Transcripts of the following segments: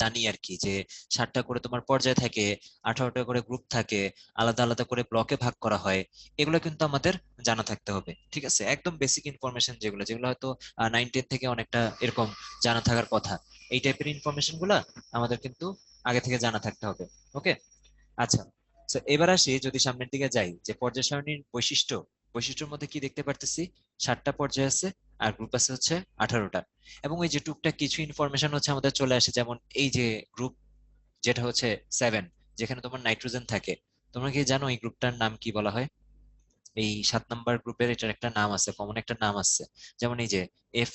জানি আর কি যে ষাটটা করে তোমার পর্যায়ে থাকে, আঠারোটা করে গ্রুপ থাকে, আলাদা আলাদা করে ব্লকে ভাগ করা হয়, এগুলো কিন্তু আমাদের জানা থাকতে হবে, ঠিক আছে? একদম বেসিক ইনফরমেশন যেগুলো যেগুলো হয়তো নাইন টেন থেকে অনেকটা এরকম জানা থাকার কথা, এই টাইপের ইনফরমেশনগুলা আমাদের কিন্তু আগে থেকে জানা থাকতে হবে ওকে আচ্ছা এবার আসি যদি সামনের দিকে যাই, যে পর্যায় সারণীর বৈশিষ্ট্য, বৈশিষ্ট্যের মধ্যে কি দেখতে পারতেছি? ষাটটা পর্যায় আছে আর গ্রুপ আছে হচ্ছে আঠারোটা। এবং এই যে টুকটাক কিছু ইনফরমেশন হচ্ছে আমাদের চলে আসে, যেমন এই যে গ্রুপ যেটা হচ্ছে সেভেন যেখানে তোমার নাইট্রোজেন থাকে। তোমরা কি জানো এই গ্রুপটার নাম কি বলা হয়? এই সাত নাম্বার গ্রুপের এটার একটা নাম আছে কমন একটা নাম আছে। যেমন এই যে এফ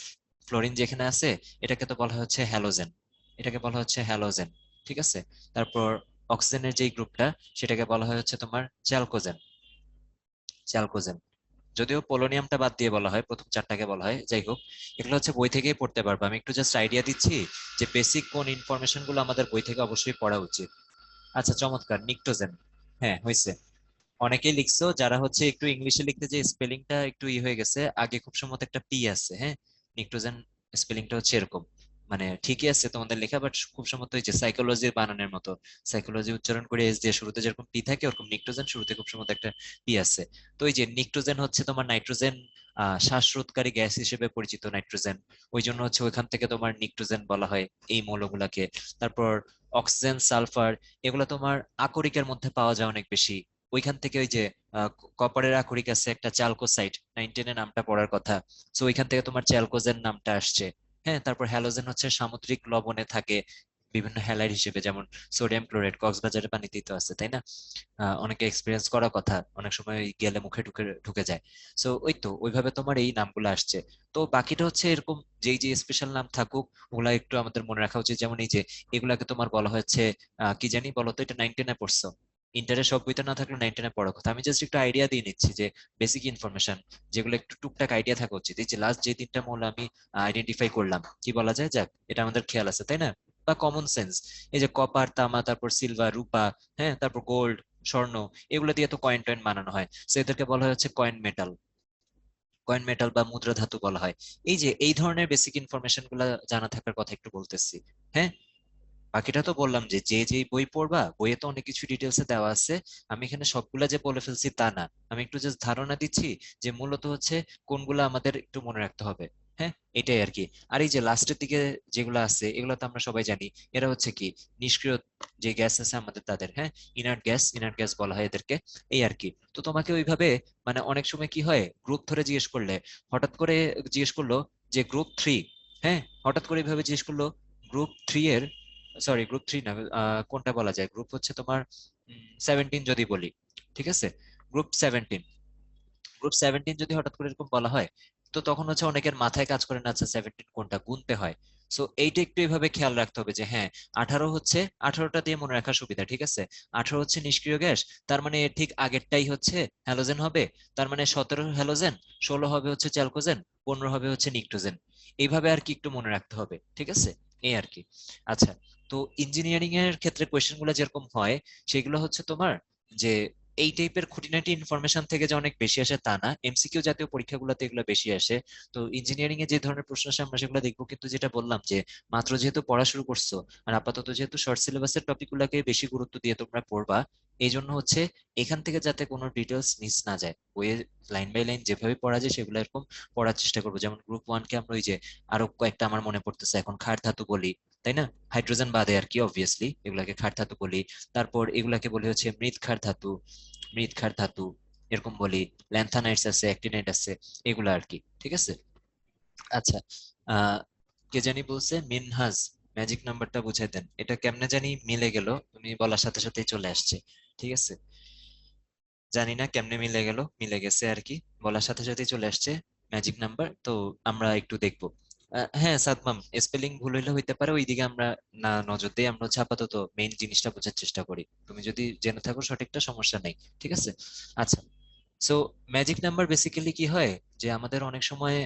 ফ্লোরিন যেখানে আছে, এটাকে তো বলা হচ্ছে হ্যালোজেন এটাকে বলা হচ্ছে হ্যালোজেন ঠিক আছে? তারপর অক্সিজেনের যে গ্রুপটা সেটাকে বলা হয় হচ্ছে তোমার চ্যালকোজেন চ্যালকোজেন যদিও পোলোনিয়ামটা বাদ দিয়ে বলা হয়, প্রথম চারটাকে বলা হয়, যাই হোক, এগুলো হচ্ছে বই থেকেই পড়তে পারব। আমি একটু জাস্ট আইডিয়া দিচ্ছি যে বেসিক কোন ইনফরমেশনগুলো আমাদের বই থেকে অবশ্যই পড়া উচিত। আচ্ছা চমৎকার, নিকটোজেন। হ্যাঁ হয়েছে অনেকেই লিখছো যারা হচ্ছে একটু ইংলিশে লিখতে যে স্পেলিংটা একটু ই হয়ে গেছে, আগে খুব সম্ভবত একটা পি আছে হ্যাঁ? নিকটোজেন স্পেলিংটা হচ্ছে এরকম। মানে ঠিকই আছে তোমাদের লেখা বাট খুব সম্ভবত হয়েছে সাইকোলজির বানানের মতো। সাইকোলজি উচ্চারণ করে এস দিয়ে শুরুতে যেরকম পি থাকে, ওরকম নিকটোজেন শুরুতে খুব সম্ভবত একটা পি আছে। তো এই যে নিকটোজেন হচ্ছে তোমার নাইট্রোজেন শ্বাসরোধকারী গ্যাস হিসেবে পরিচিত নাইট্রোজেন ওই জন্য হচ্ছে ওইখান থেকে তোমার নিকটোজেন বলা হয় এই মৌলগুলাকে। তারপর অক্সিজেন সালফার এগুলো তোমার আকরিকের মধ্যে পাওয়া যায় অনেক বেশি। ওইখান থেকে ওই যে কপারের আকরিক আছে একটা চ্যালকোসাইট নাইনটিনের নামটা পড়ার কথা। তো ওইখান থেকে তোমার চ্যালকোজেন নামটা আসছে। হ্যাঁ তারপর হ্যালোজেন হচ্ছে সামুদ্রিক লবণে থাকে বিভিন্ন হ্যালাইড হিসেবে, যেমন সোডিয়াম ক্লোরাইড, কক্সবাজারের পানিতেই তো আছে, তাই না? অনেকে এক্সপিরিয়েন্স করার কথা, অনেক সময় গেলে মুখে ঢুকে ঢুকে যায়। সো ওই তো, ওইভাবে তোমার এই নামগুলো আসছে। তো বাকিটা হচ্ছে এরকম যেই যে স্পেশাল নাম থাকুক, ওগুলা একটু আমাদের মনে রাখা উচিত। যেমন এই যে, এগুলাকে তোমার বলা হচ্ছে কি জানি বলো তো, এটা নাইনটিনে পড়ছো ইন্টারের সব বইতে না থাকলে নাইনটিনে পড়ার কথা। আমি জাস্ট একটু আইডিয়া দিয়ে নিচ্ছি যে বেসিক ইনফরমেশন যেগুলো একটু টুকটাক আইডিয়া থাকা উচিত। এই যে লাস্ট যে তিনটা মৌল আমি আইডেন্টিফাই করলাম, কি বলা যায়? যাক, এটা আমাদের খেয়াল আছে, তাই না? বা কমন সেন্স এই যে কপার তামা, তারপর সিলভার রূপা হ্যাঁ তারপর গোল্ড স্বর্ণ, এগুলো দিয়ে তো কয়েন টয়েন বানানো হয়। সো এদেরকে বলা হয় হচ্ছে কয়েন মেটাল কয়েন মেটাল বা মুদ্রা ধাতু বলা হয়। এই যে, এই ধরনের বেসিক ইনফরমেশনগুলা জানা থাকার কথা একটু বলতেছি হ্যাঁ? বাকিটা তো বললাম যে যে যে বই পড়বা, বইয়ে তো অনেক কিছু ডিটেলসে দেওয়া আছে। আমি এখানে সবগুলা যে বলে ফেলছি তা না। আমি একটু জাস্ট ধারণা দিচ্ছি যে, মূলত হচ্ছে কোনগুলো আমাদের একটু মনে রাখতে হবে। হ্যাঁ? এটাই আর কি। আর এই যে লাস্টের দিকে যেগুলো আছে, এগুলো তো আমরা সবাই জানি। এরা হচ্ছে কি? নিষ্ক্রিয় যে গ্যাস আছে আমাদের তাদের হ্যাঁ? ইনার্ট গ্যাস ইনার্ট গ্যাস বলা হয় এদেরকে। এই আর কি। তো তোমাকে ওইভাবে মানে অনেক সময় কি হয়? গ্রুপ ধরে জিজ্ঞেস করলে, হঠাৎ করে জিজ্ঞেস করল যে গ্রুপ থ্রি হ্যাঁ? হঠাৎ করে এইভাবে জিজ্ঞেস করল গ্রুপ থ্রি এর সরি গ্রুপ থ্রি না কোনটা বলা যায়? গ্রুপ হচ্ছে তোমার সেভেন্টিন যদি বলি, ঠিক আছে? গ্রুপ সেভেন্টিন গ্রুপ সেভেন্টিন যদি হঠাৎ করে এরকম বলা হয়, তো তখন হচ্ছে অনেকের মাথায় কাজ করে না আচ্ছা সেভেন্টিন কোনটা গুনতে হয়? সো এইটা একটু এইভাবে খেয়াল রাখতে হবে যে হ্যাঁ আঠারো হচ্ছে, আঠারোটা দিয়ে মনে রাখার সুবিধা, ঠিক আছে? আঠারো হচ্ছে নিষ্ক্রিয় গ্যাস, তার মানে ঠিক আগেরটাই হচ্ছে হ্যালোজেন হবে, তার মানে সতেরো হ্যালোজেন, ষোলো হবে হচ্ছে চ্যালকোজেন, পনেরো হবে হচ্ছে নিকটোজেন। এইভাবে আর কি একটু মনে রাখতে হবে, ঠিক আছে? এই আর কি। আচ্ছা তো ইঞ্জিনিয়ারিং এর ক্ষেত্রে কোয়েশ্চেনগুলো যেরকম হয়, সেগুলো হচ্ছে তোমার যে এই টাইপের খুঁটিনাটি ইনফরমেশন থেকে যে অনেক বেশি আসে তা না। এমসিকিউ জাতীয় পরীক্ষাগুলোতে এগুলো বেশি আসে। তো ইঞ্জিনিয়ারিং এ যে ধরনের প্রশ্ন আসে আমরা সেগুলো দেখব। কিন্তু যেটা বললাম যে মাত্র যেহেতু পড়া শুরু করছ আর আপাতত যেহেতু শর্ট সিলেবাসের টপিক গুলাকে বেশি গুরুত্ব দিয়ে তোমরা পড়বা এই জন্য হচ্ছে এখান থেকে যাতে কোনো ডিটেলস মিস না যায় বইয়ে লাইন বাই লাইন যেভাবে পড়া যায় সেগুলো এরকম পড়ার চেষ্টা করব। যেমন গ্রুপ ওয়ান কে আমরা ওই যে আরও কয়েকটা আমার মনে পড়তেছে, এখন খার ধাতু বলি তাই না? হাইড্রোজেন বাদে আর কি অবভিয়াসলি এগুলাকে খার ধাতু বলি। তারপর এগুলাকে বলি হচ্ছে মৃৎ খার ধাতু, মৃৎ খার ধাতু, এরকম বলি। ল্যান্থানাইটস আছে, অ্যাক্টিনাইট আছে, এগুলো আর কি, ঠিক আছে? আচ্ছা কে জানি বলছে? মিনহাজ ম্যাজিক নাম্বারটা বুঝাই দেন। এটা কেমনে জানি মিলে গেল? তুমি বলার সাথে সাথেই চলে আসছে, ঠিক আছে? জানি না কেমনে মিলে গেল, মিলে গেছে আর কি। বলার সাথে সাথেই চলে আসছে ম্যাজিক নাম্বার তো আমরা একটু দেখব। হ্যাঁ সাদমাম স্পেলিং ভুল হইলে হইতে পারে, ওইদিকে আমরা না নজর দিই, আমরা হচ্ছে আপাতত মেইন জিনিসটা বোঝার চেষ্টা করি। তুমি যদি জেনে থাকো, সঠিকটা সমস্যা নেই, ঠিক আছে? আচ্ছা সো ম্যাজিক নাম্বার বেসিক্যালি কি হয়? যে আমাদের অনেক সময়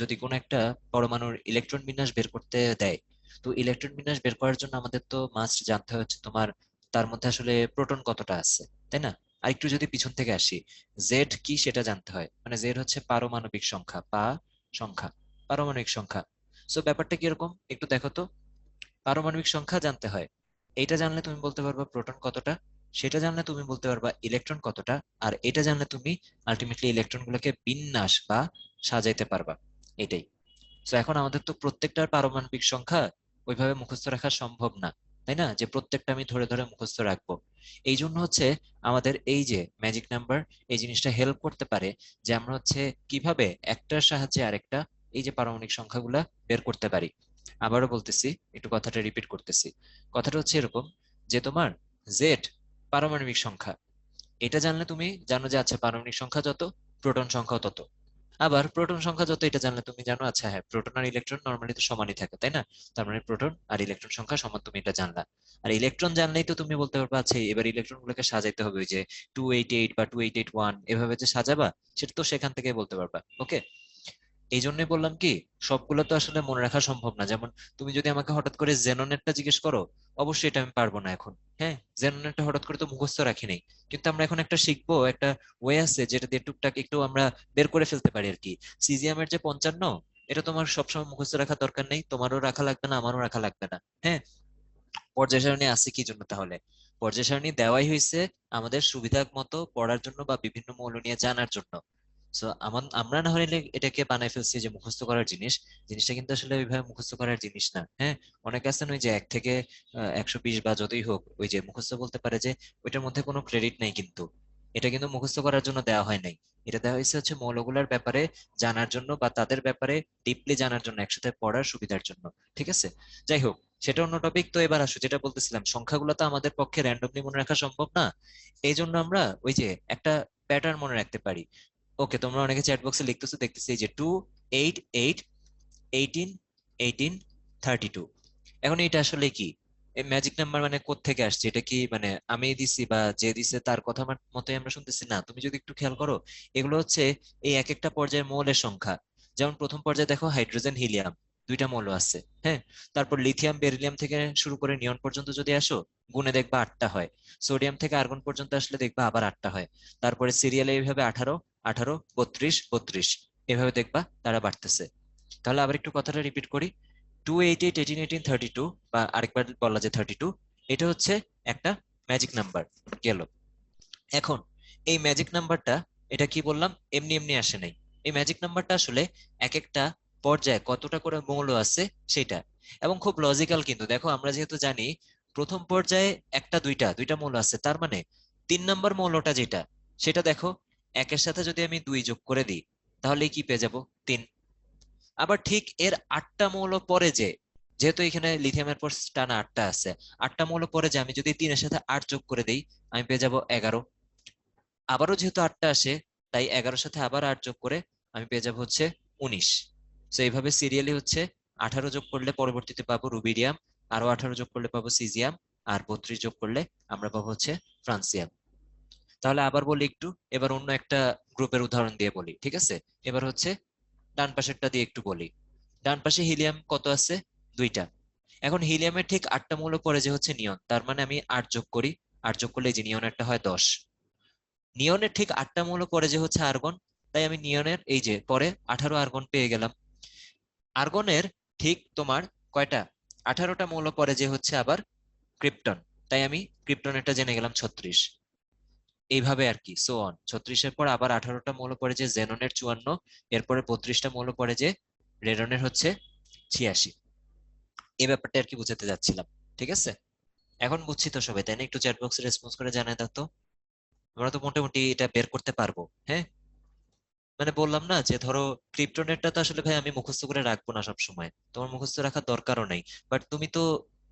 যদি কোনো একটা পরমাণুর ইলেকট্রন বিন্যাস বের করতে দেয়, তো ইলেকট্রন বিন্যাস বের করার জন্য আমাদের তো মাস্ট জানতে হচ্ছে তোমার, তার মধ্যে আসলে প্রোটন কতটা আছে, তাই না? আর একটু যদি পিছন থেকে আসি জেড কি সেটা জানতে হয়? মানে জেড হচ্ছে পারমাণবিক সংখ্যা, পা সংখ্যা। পারমাণবিক সংখ্যা। সো ব্যাপারটা কীরকম একটু দেখো তো। পারমাণবিক সংখ্যা জানতে হয়। এটা জানলে তুমি বলতে পারবা প্রোটন কতটা, সেটা জানলে তুমি বলতে পারবা ইলেকট্রন কতটা, আর এটা জানলে তুমি আলটিমেটলি ইলেকট্রন গুলোকে বিন্যাস বা সাজাইতে পারবা। এটাই। তো এখন আমাদের তো প্রত্যেকটার পারমাণবিক সংখ্যা ওইভাবে মুখস্থ রাখা সম্ভব না, তাই না? যে প্রত্যেকটা আমি ধরে ধরে মুখস্থ রাখব। এই জন্য হচ্ছে আমাদের এই যে ম্যাজিক নাম্বার এই জিনিসটা হেল্প করতে পারে যে আমরা হচ্ছে কীভাবে একটার সাহায্যে আরেকটা এই যে পারমাণবিক সংখ্যাগুলা বের করতে পারি। আবারও বলতেছি, একটু কথাটা রিপিট করতেছি। কথাটা হচ্ছে এরকম যে তোমার জেড পারমাণবিক সংখ্যা। এটা জানলে তুমি জানো যে আচ্ছা পারমাণবিক সংখ্যা যত, প্রোটন সংখ্যাও তত। আবার প্রোটন সংখ্যা যত, এটা জানলে তুমি জানো আচ্ছা হ্যাঁ প্রোটন আর ইলেকট্রন নর্মালি তো সমানই থাকে, তাই না? তার মানে প্রোটন আর ইলেকট্রন সংখ্যা সমান, তুমি এটা জানলা। আর ইলেকট্রন জানলেই তো তুমি বলতে পারবে আচ্ছা এবার ইলেকট্রন গুলোকে সাজাইতে হবে, ওই যে টু এইট এইট বা টু এইট এইট ওয়ান এভাবে যে সাজাবা, সেটা তো সেখান থেকে বলতে পারবা ওকে এই জন্যই বললাম কি, সবগুলো তো আসলে মনে রাখা সম্ভব না। যেমন তুমি যদি আমাকে হঠাৎ করে জেনোনেটটা জিজ্ঞেস করো, অবশ্যই এটা আমি পারব না এখন। হ্যাঁ জেনোনেটটা হঠাৎ করে তো মুখস্থ রাখি নাই। কিন্তু আমরা এখন একটা শিখব, একটা ওয়ে আছে যেটা দিয়ে টুকটাক একটু আমরা বের করে ফেলতে পারি আর কি। সিজিএম এর যে পঞ্চান্ন, এটা তোমার সবসময় মুখস্থ রাখা দরকার নেই। তোমারও রাখা লাগবে না, আমারও রাখা লাগবে না। হ্যাঁ পর্যায় সারণী আছে কি জন্য তাহলে? পর্যায় সারণী দেওয়াই হয়েছে আমাদের সুবিধা মতো পড়ার জন্য বা বিভিন্ন মৌল নিয়ে জানার জন্য। সো আমরা না হলে এটাকে বানাই ফেলছি যে মুখস্থ করার জিনিস। জিনিসটা কিন্তু আসলে ওইভাবে মুখস্থ করার জিনিস না হ্যাঁ? অনেকে আছেন ওই যে এক থেকে একশো বিশ বা যতই হোক, ওই যে মুখস্থ বলতে পারে যে ওইটার মধ্যে কোনো ক্রেডিট নেই কিন্তু। এটা কিন্তু মুখস্থ করার জন্য দেওয়া হয় নাই। এটা দেওয়া হয়েছে হচ্ছে মৌলগুলার ব্যাপারে জানার জন্য বা তাদের ব্যাপারে ডিপলি জানার জন্য, একসাথে পড়ার সুবিধার জন্য, ঠিক আছে? যাই হোক, সেটা অন্য টপিক তো এবার আসো, যেটা বলতেছিলাম, সংখ্যাগুলো তো আমাদের পক্ষে র্যান্ডমলি মনে রাখা সম্ভব না। এই জন্য আমরা ওই যে একটা প্যাটার্ন মনে রাখতে পারি। ওকে তোমরা অনেকে চ্যাট বক্সে লিখতেছো, দেখতেছি যে two eight eight eighteen eighteen thirty two এখন এটা আসলে কি? এই ম্যাজিক নাম্বার মানে থেকে আসছে? এটা কি মানে আমি দিছি বা যে দিছে তার কথা মতোই আমরা শুনতেছি? না, তুমি যদি একটু খেয়াল করো, এগুলো হচ্ছে এই এক একটা পর্যায়ের মৌলের সংখ্যা। যেমন প্রথম পর্যায়ে দেখো হাইড্রোজেন হিলিয়াম দুইটা মৌল আছে হ্যাঁ? তারপর লিথিয়াম বেরিলিয়াম থেকে শুরু করে নিয়ন পর্যন্ত যদি আসো গুনে দেখবা আটটা হয়। সোডিয়াম থেকে আর্গন পর্যন্ত আসলে দেখবা আবার আটটা হয়। তারপরে সিরিয়ালে এইভাবে আঠারো আঠারো, বত্রিশ বত্রিশ। এভাবে দেখবা তারা বাড়তেছে। তাহলে আবার একটু কথাটা রিপিট করি। Two eight eight eighteen eighteen thirty two বা আরেকবার বলা যায় থার্টি টু এটা হচ্ছে একটা ম্যাজিক নাম্বার গেল। এখন, এই ম্যাজিক নাম্বারটা এটা কি বললাম? এমনি এমনি আসে নাই। এই ম্যাজিক নাম্বারটা আসলে এক একটা পর্যায়ে কতটা করে মৌল আছে, সেটা। এবং খুব লজিক্যাল কিন্তু। দেখো, আমরা যেহেতু জানি, প্রথম পর্যায়ে একটা, দুইটা দুইটা মৌল আছে, তার মানে তিন নম্বর মৌলটা যেটা, সেটা দেখো একের সাথে যদি আমি দুই যোগ করে দিই, তাহলে কি পেয়ে যাব? তিন। আবার ঠিক এর আটটা মৌল পরে যে, যেহেতু এখানে লিথিয়ামের পর টানা আটটা আছে, আটটা মৌল পরে যে আমি যদি তিনের সাথে আট যোগ করে দিই, আমি পেয়ে যাব এগারো। আবারও যেহেতু আটটা আসে, তাই এগারোর সাথে আবার আট যোগ করে আমি পেয়ে যাব হচ্ছে উনিশ। তো এইভাবে সিরিয়ালি হচ্ছে, আঠারো যোগ করলে পরবর্তীতে পাবো রুবিডিয়াম আরও আঠারো যোগ করলে পাবো সিজিয়াম আর বত্রিশ যোগ করলে আমরা পাবো হচ্ছে ফ্রান্সিয়াম তাহলে আবার বলি একটু, এবার অন্য একটা গ্রুপের উদাহরণ দিয়ে বলি, ঠিক আছে? এবার হচ্ছে ডান পাশেরটা দিয়ে একটু বলি। ডান পাশে হিলিয়াম কত আছে? দুইটা। এখন হিলিয়ামের ঠিক আটটা মৌল পরে যে হচ্ছে নিয়ন, তার মানে আমি আট যোগ করি, আট যোগ করলে যে নিয়নেরটা হয় দশ। নিয়নের ঠিক আটটা মৌল পরে যে হচ্ছে আর্গন, তাই আমি নিয়নের এই যে পরে আঠারো আর্গন পেয়ে গেলাম। আর্গনের ঠিক তোমার কয়টা? আঠারোটা মৌল পরে যে হচ্ছে আবার ক্রিপ্টন, তাই আমি ক্রিপ্টনেরটা জেনে গেলাম ছত্রিশ। এইভাবে আর কি সো অন ছত্রিশের পর আবার আঠারোটা মৌল পড়ে যে জেননের চুয়ান্ন, এরপরে বত্রিশটা মৌল পড়ে যে রেডনের হচ্ছে ছিয়াশি। এই ব্যাপারটা আর কি বুঝাতে যাচ্ছিলাম, ঠিক আছে? এখন বুঝছি তো সবাই, তাই না? একটু চ্যাট বক্সে রেসপন্স করে জানাই দাও তো। আমরা তো মোটামুটি এটা বের করতে পারব হ্যাঁ? মানে বললাম না যে ধরো ক্রিপ্টোনেটটা তো আসলে ভাই আমি মুখস্থ করে রাখব না সব সময় তোমার মুখস্থ রাখার দরকারও নেই। বাট তুমি তো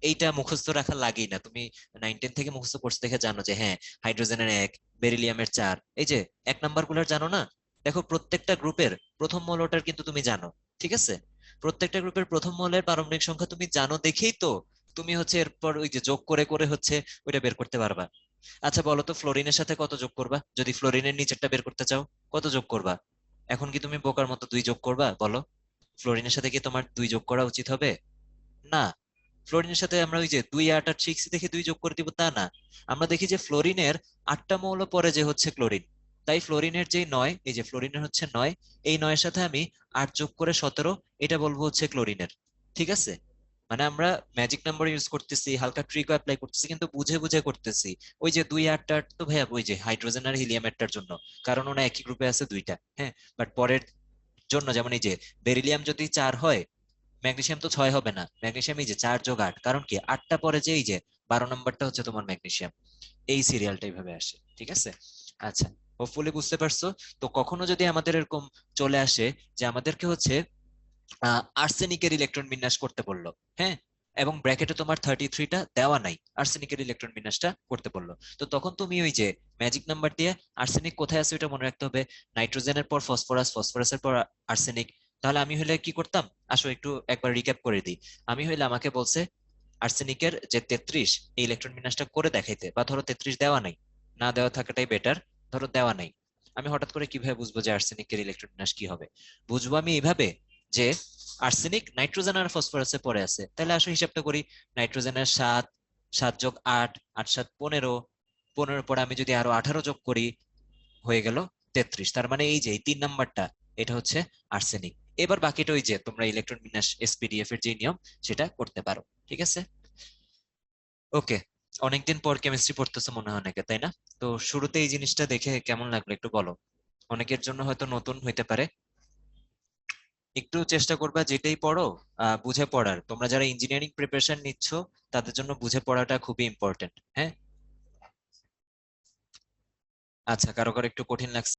এইটা মুখস্থ রাখা লাগেই না। তুমি নাইন টেন থেকে মুখস্থ করতে দেখে জানো যে হ্যাঁ হাইড্রোজেনের এক বেরিলিয়ামের চার। এই যে, এক নাম্বারগুলার জানো না? দেখো প্রত্যেকটা গ্রুপের প্রথম মৌলটার কিন্তু তুমি জানো, ঠিক আছে? প্রত্যেকটা গ্রুপের প্রথম মলের পারমাণবিক সংখ্যা তুমি জানো দেখেই তো তুমি হচ্ছে এরপর ওই যে যোগ করে করে হচ্ছে ওইটা বের করতে পারবা। আচ্ছা বলো তো ফ্লোরিনের সাথে কত যোগ করবা? যদি ফ্লোরিনের নিচেরটা বের করতে চাও, কত যোগ করবা? এখন কি তুমি বোকার মতো দুই যোগ করবা? বলো। ফ্লোরিনের সাথে কি তোমার দুই যোগ করা উচিত হবে? না। ফ্লোরিনের সাথে আমরা ওই যে দুই আট আট সিক্স দেখে দুই যোগ করে দিব তা না। আমরা দেখি যে ফ্লোরিনের আটটা মৌল পরে যে হচ্ছে ক্লোরিন। তাই ফ্লোরিনের যে নয়, এই যে ফ্লোরিনের হচ্ছে নয়, এই নয়ের সাথে আমি আট যোগ করে সতেরো, এটা বলব হচ্ছে ক্লোরিনের। ঠিক আছে? মানে আমরা ম্যাজিক নাম্বার ইউজ করতেছি, হালকা ট্রিকও অ্যাপ্লাই করতেছি, কিন্তু বুঝে বুঝে করতেছি। ওই যে দুই আটটা তো ভাইয়া, ওই যে হাইড্রোজেন আর হিলিয়াম হিলিয়ামেরটার জন্য। কারণ ওনা একই গ্রুপে আছে দুইটা হ্যাঁ? বাট পরের জন্য, যেমন এই যে বেরিলিয়াম যদি চার হয় ম্যাগনেসিয়াম তো ছয় হবে না। ম্যাগনেসিয়াম এই যে চার যোগ আট, কারণ কি? আটটা পরে যে এই যে বারো নম্বরটা হচ্ছে তোমার ম্যাগনেসিয়াম এই সিরিয়ালটা এইভাবে আসে, ঠিক আছে? আচ্ছা হোপফুলি বুঝতে পারছ। তো কখনো যদি আমাদের এরকম চলে আসে যে আমাদেরকে হচ্ছে আর্সেনিকের ইলেকট্রন বিন্যাস করতে বলল হ্যাঁ? এবং ব্র্যাকেটে তোমার থার্টি থ্রিটা দেওয়া নাই আর্সেনিকের ইলেকট্রন বিন্যাসটা করতে বলল। তো তখন তুমি ওই যে ম্যাজিক নাম্বার দিয়ে আর্সেনিক কোথায় আছে ওটা মনে রাখতে হবে? নাইট্রোজেনের পর ফসফরাস ফসফরাসের পর আর্সেনিক তাহলে আমি হলে কি করতাম? আসো একটু একবার রিক্যাপ করে দিই। আমি হইলে আমাকে বলছে, আর্সেনিকের যে তেত্রিশ, এই ইলেকট্রন বিন্যাসটা করে দেখাইতে। বা ধরো তেত্রিশ দেওয়া নাই, না দেওয়া থাকাটাই বেটার ধরো দেওয়া নাই। আমি হঠাৎ করে কীভাবে বুঝব যে আর্সেনিকের ইলেকট্রন বিন্যাস কি হবে? বুঝব আমি এইভাবে যে আর্সেনিক নাইট্রোজেন আর ফসফরাসে পরে আছে। তাহলে আসো হিসাবটা করি। নাইট্রোজেনের সাত সাত যোগ আট আট সাত পনেরো। পনেরো পরে আমি যদি আরও আঠারো যোগ করি, হয়ে গেল তেত্রিশ। তার মানে এই যে, এই তিন নাম্বারটা, এটা হচ্ছে আর্সেনিক। এবার বাকিটা ওই যে তোমরা ইলেকট্রন বিন্যাস এসপিডিএফ এর যে নিয়ম, সেটা করতে পারো, ঠিক আছে? ওকে অনেকদিন পর কেমিস্ট্রি পড়তেছে মনে হয় অনেকে, তাই না? তো শুরুতে এই জিনিসটা দেখে কেমন লাগল একটু বলো? অনেকের জন্য হয়তো নতুন হইতে পারে। একটু চেষ্টা করবা যেটাই পড়ো বুঝে পড়ার। তোমরা যারা ইঞ্জিনিয়ারিং প্রিপারেশন নিচ্ছ, তাদের জন্য বুঝে পড়াটা খুবই ইম্পর্টেন্ট হ্যাঁ? আচ্ছা কারও কারও একটু কঠিন লাগছে।